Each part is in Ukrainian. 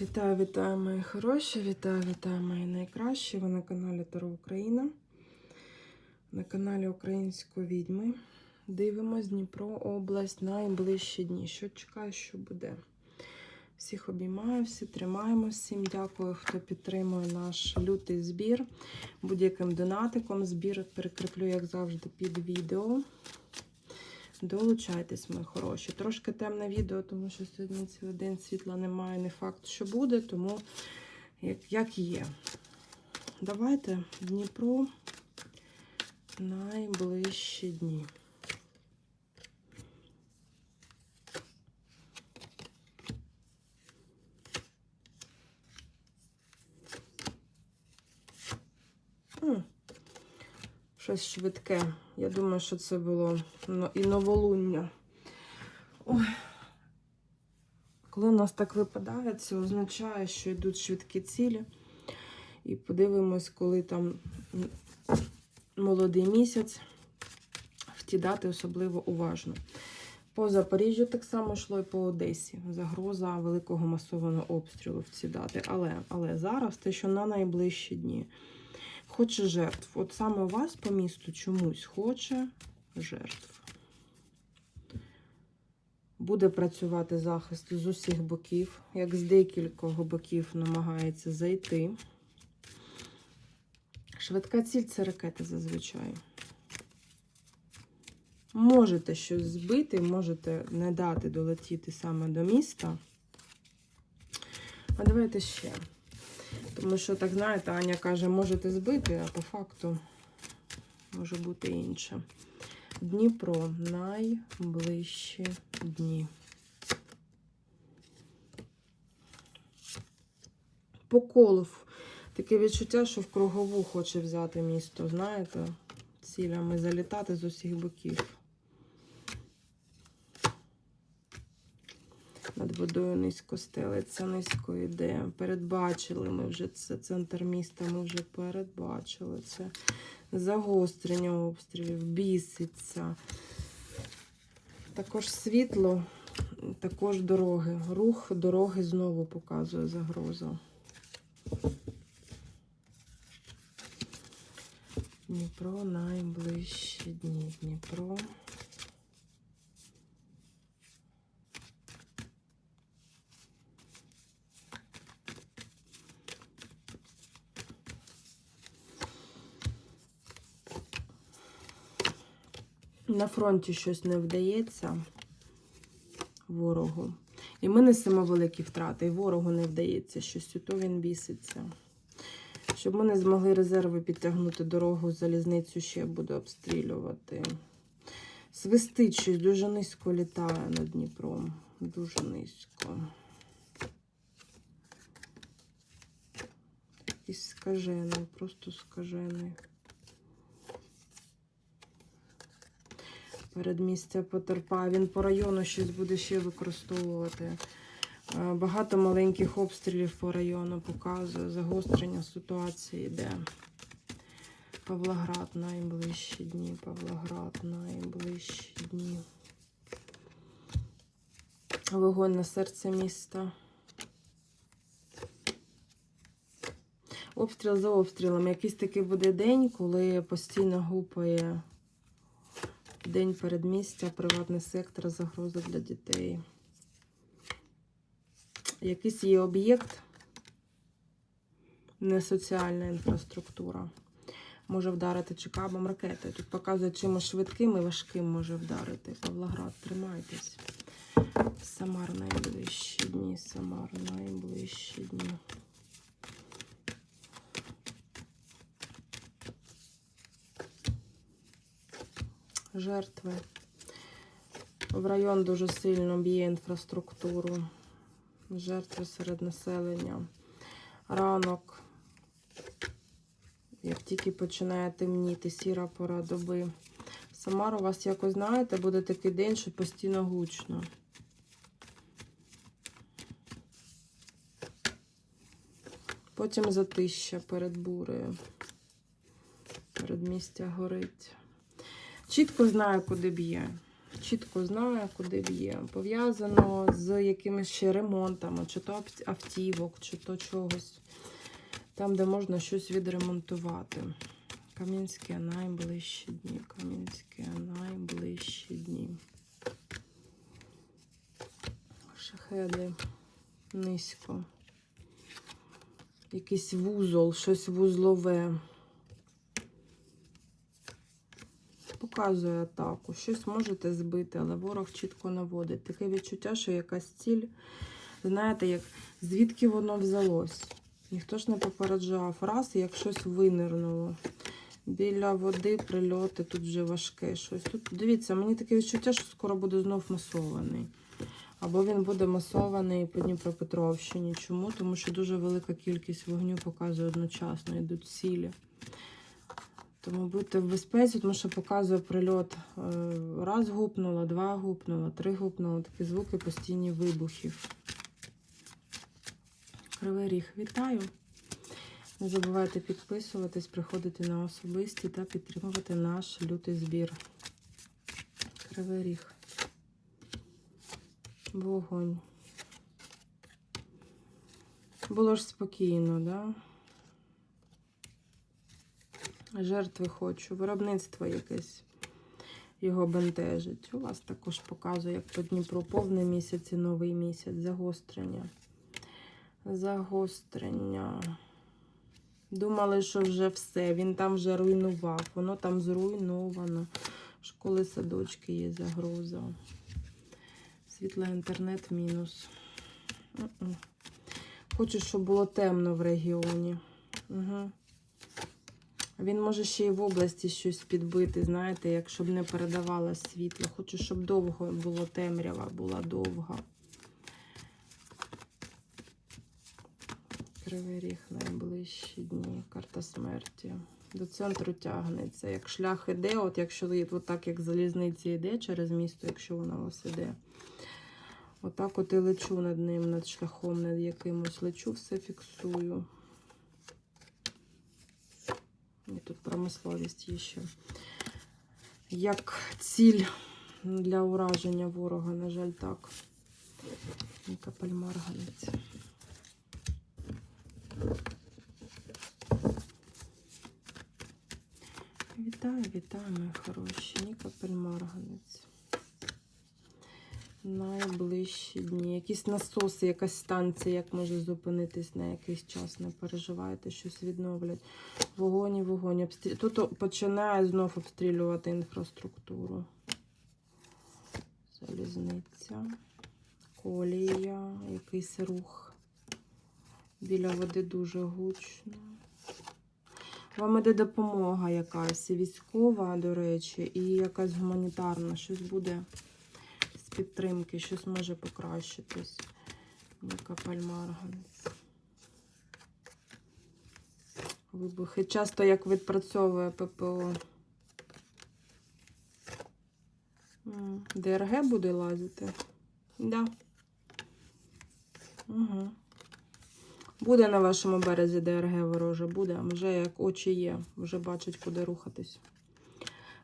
Вітаю, вітаю, мої хороші, вітаю, вітаю, мої найкращі. Ви на каналі Таро Україна, на каналі Української відьми. Дивимось Дніпро, область, найближчі дні. Що чекаю, що буде. Всіх обіймаю, всі тримаємо. Всім дякую, хто підтримує наш лютий збір. Будь-яким донатиком. Збір перекріплю, як завжди, під відео. Долучайтесь, мої хороші. Трошки темне відео, тому що сьогодні цілий день світла немає, не факт, що буде, тому як, як є. Давайте Дніпро найближчі дні. М, Щось швидке. Я думаю, що це було і новолуння. Ой. Коли у нас так випадає, це означає, що йдуть швидкі цілі. І подивимось, коли там молодий місяць, в ті дати особливо уважно. По Запоріжжю так само йшло і по Одесі. Загроза великого масованого обстрілу в ці дати. Але, але зараз те, що на найближчі дні хоче жертв. От саме у вас по місту чомусь хоче жертв. Буде працювати захист з усіх боків, як з декількох боків намагається зайти. Швидка ціль це ракети зазвичай. Можете щось збити, можете не дати долетіти саме до міста. А давайте ще. Тому що, так знаєте, Аня каже, можете збити, а по факту може бути інше. Дніпро найближчі дні. По колу таке відчуття, що в кругову хоче взяти місто, знаєте, цілями залітати з усіх боків. Над водою низько стелиться, низько йде. Передбачили ми вже це центр міста, ми вже передбачили це. Загострення обстрілів, біситься. Також світло, також дороги. Рух дороги знову показує загрозу. Дніпро найближчі дні. Дніпро. На фронті щось не вдається ворогу. І ми несемо великі втрати, і ворогу не вдається щось, то він біситься. Щоб ми не змогли резерви підтягнути дорогу, залізницю ще буде обстрілювати. Свистить щось дуже низько літає над Дніпром. Дуже низько. Якийсь скажений, просто скажений. Передмістя потерпає. Він по району щось буде ще використовувати. Е, Багато маленьких обстрілів по району показує. Загострення ситуації йде. Павлоград найближчі дні. Павлоград найближчі дні. Вогонь на серце міста. Обстріл за обстрілом. Якийсь такий буде день, коли постійно гупає день передмістя, приватний сектор, загроза для дітей. Якийсь є об'єкт, не соціальна інфраструктура. Може вдарити чи кабом ракетою. Тут показує, чимось швидким і важким може вдарити. Павлоград, тримайтесь. Самар найближчі дні, Самар найближчі дні. Жертви. В район дуже сильно б'є інфраструктуру. Жертви серед населення. Ранок. Як тільки починає темніти, сіра пора доби. Самар у вас якось, знаєте, буде такий день, що постійно гучно. Потім затища перед бурею. Передмістя горить. Чітко знаю, куди б'є. чітко знаю, куди б'є. Пов'язано з якимись ще ремонтами, чи то автівок, чи то чогось. Там, де можна щось відремонтувати. Кам'янське найближчі дні. Кам'янське найближчі дні. Шахеди низько. Якийсь вузол, щось вузлове. Показує атаку. Щось можете збити, але ворог чітко наводить. Таке відчуття, що якась ціль, знаєте, як звідки воно взялось. Ніхто ж не попереджав. Раз, як щось винирнуло. Біля води прильоти, тут вже важке щось. Тут дивіться, мені таке відчуття, що скоро буде знов масований. Або він буде масований по Дніпропетровщині. Чому? Тому що дуже велика кількість вогню показує одночасно, йдуть цілі. Тому будьте в безпеці, тому що показує прильот. е, Раз гупнуло, два гупнуло, три гупнуло. Такі звуки постійні вибухів. Кривий ріг, вітаю! Не забувайте підписуватись, приходити на особисті та підтримувати наш лютий збір. Кривий ріг. Вогонь. Було ж спокійно, да? Жертви хочу, виробництво якесь його бентежить. У вас також показує, як по Дніпру повний місяць і новий місяць. Загострення. Загострення. Думали, що вже все. Він там вже руйнував. Воно там зруйновано. Школи, садочки є загроза. Світла інтернет мінус. Хочу, щоб було темно в регіоні. Угу. Він може ще й в області щось підбити, знаєте, якщо б не передавала світло. Хочу, щоб довго було темрява, була довга. Кривий ріг найближчі дні, карта смерті. До центру тягнеться. Як шлях іде, от якщо от так, як залізниця йде через місто, якщо вона вас іде. Отак от і лечу над ним, над шляхом, над якимось лечу, все фіксую. І тут промисловість є ще. Як ціль для ураження ворога, на жаль, так. Капель марганець. Вітаю, вітаю, мої хороші. Нікапель марганець. Найближчі дні. Якісь насоси, якась станція, як може зупинитись на якийсь час. Не переживайте, щось відновлять. Вогонь і вогонь. Обстрі... Тут починає знов обстрілювати інфраструктуру. Залізниця, колія, якийсь рух. Біля води дуже гучно. Вам іде допомога якась військова, до речі, і якась гуманітарна. Щось буде підтримки, щось може покращитись. Капель марганець. Вибухи. Часто як відпрацьовує ППО. ДРГ буде лазити? Да. Угу. Буде на вашому березі ДРГ вороже, буде. Вже як очі є, вже бачать, куди рухатись.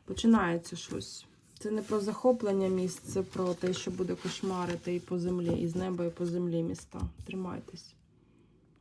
Починається щось. Це не про захоплення місць, це про те, що буде кошмарити і по землі, і з неба, і по землі міста. Тримайтесь.